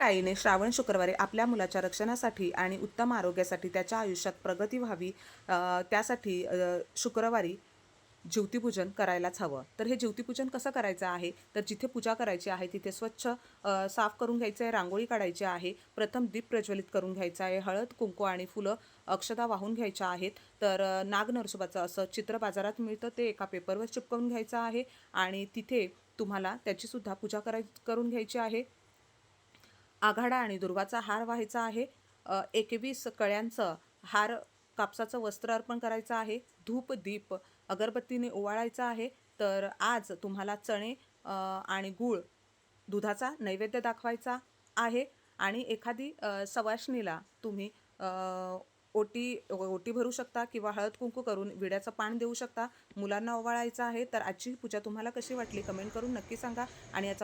आईने श्रावण शुक्रवारी आपल्या मुलाच्या रक्षणासाठी आणि उत्तम आरोग्यासाठी त्याच्या आयुष्यात प्रगती व्हावी त्यासाठी शुक्रवारी ज्योतिपूजन करायलाच हवं. तर हे ज्योतिपूजन कसं करायचं आहे? तर जिथे पूजा करायची आहे तिथे स्वच्छ साफ करून घ्यायचं आहे रांगोळी काढायची आहे प्रथम दीप प्रज्वलित करून घ्यायचं आहे हळद कुंकू आणि फुलं अक्षता वाहून घ्यायच्या आहेत. तर नाग नरसोबाचं असं चित्र बाजारात मिळतं ते एका पेपरवर चिपकवून घ्यायचं आहे आणि तिथे तुम्हाला त्याचीसुद्धा पूजा कराय करून घ्यायची आहे. आघाडा आणि दुर्वाचा हार व्हायचा आहे. एकवीस कळ्यांचं हार कापसाचं वस्त्र अर्पण करायचं आहे. धूप दीप अगरबत्तीने ओवाळायचं आहे. तर आज तुम्हाला चणे आणि गूळ दुधाचा नैवेद्य दाखवायचा आहे. आणि एखादी सवाशणीला तुम्ही ओटी ओटी भरू शकता किंवा हळद कुंकू करून विड्याचं पान देऊ शकता. मुलांना ओवाळायचं आहे. तर आजची पूजा तुम्हाला कशी वाटली? कमेंट करून नक्की सांगा. आणि याचा